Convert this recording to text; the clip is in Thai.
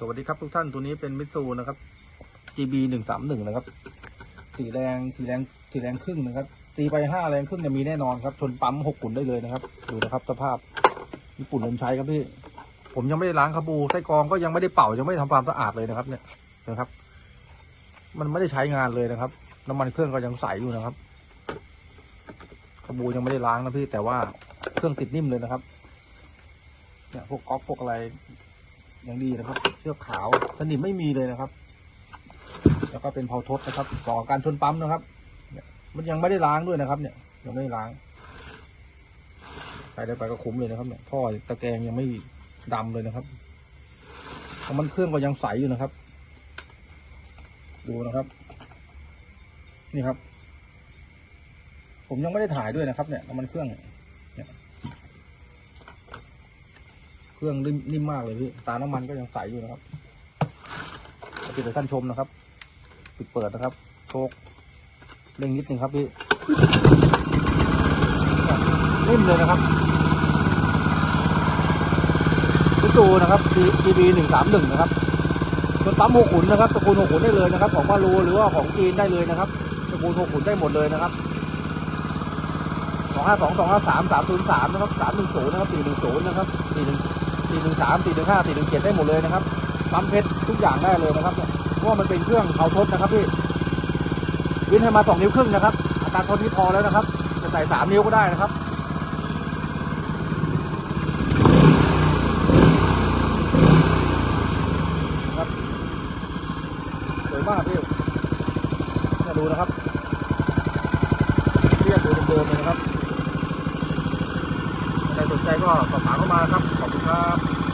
สวัสดีครับทุกท่านตัวนี้เป็นมิตซูนะครับ GB หนึ่งสามหนึ่งนะครับ สีแรงสีแรงสีแรงครึ่งนะครับ ตีไปห้าแรงครึ่งจะมีแน่นอนครับ ชนปั๊มหกขุนได้เลยนะครับ ดูนะครับสภาพญี่ปุ่นลมใช้ครับพี่ ผมยังไม่ได้ล้างคาบูไส้กรองก็ยังไม่ได้เป่ายังไม่ได้ทำความสะอาดเลยนะครับ เนี่ยนะครับ มันไม่ได้ใช้งานเลยนะครับ น้ำมันเครื่องก็ยังใสอยู่นะครับคาบูยังไม่ได้ล้างนะพี่แต่ว่าเครื่องติดนิ่มเลยนะครับเนี่ยพวกก๊อกพวกอะไร อย่างดีนะครับ เชือกขาวสนิมไม่มีเลยนะครับ แล้วก็เป็นเผาทดนะครับ ต่อการชนปั๊มนะครับมันยังไม่ได้ล้างด้วยนะครับ เนี่ยยังไม่ได้ล้างใครได้ไปก็คุ้มเลยนะครับ เนี่ยท่อตะแกรงยังไม่ดำเลยนะครับมันเครื่องก็ยังใสอยู่นะครับ ดูนะครับ นี่ครับ ผมยังไม่ได้ถ่ายด้วยนะครับ เนี่ยน้ำมันเครื่อง เครื่องนิ่มมากเลยพี่ตาน้ำมันก็ยังใสอยู่นะครับปิดให้ท่านชมนะครับ ปิดเปิดนะครับ โชคเร่งนิดนึงครับพี่นิ่มเลยนะครับพิจูนะครับ GB หนึ่งสามหนึ่งนะครับส่วนปั๊มหกขุนนะครับตระกูลหกขุนได้เลยนะครับ ของมารูหรือว่าของจีนได้เลยนะครับตระกูลหกขุนได้หมดเลยนะครับสองห้าสองสองห้าสามสามศูนย์สามนะครับสามหนึ่งศูนย์นะครับสี่หนึ่งศูนย์นะครับสี่หนึ่ง สี่หนึ่งสามสี่หนึ่งห้าสี่หนึ่งเจ็ดได้หมดเลยนะครับปั๊มเพชรทุกอย่างได้เลยนะครับเนี่ยเพราะว่ามันเป็นเครื่องเผาทดนะครับพี่วินให้มาสองนิ้วครึ่งนะครับอัตราทนที่พอแล้วนะครับ จะใส่สามนิ้วก็ได้นะครับครับสวยมากพี่เนี่ยดูนะครับ สนใจก็สอบถามเข้ามาครับ ขอบคุณครับ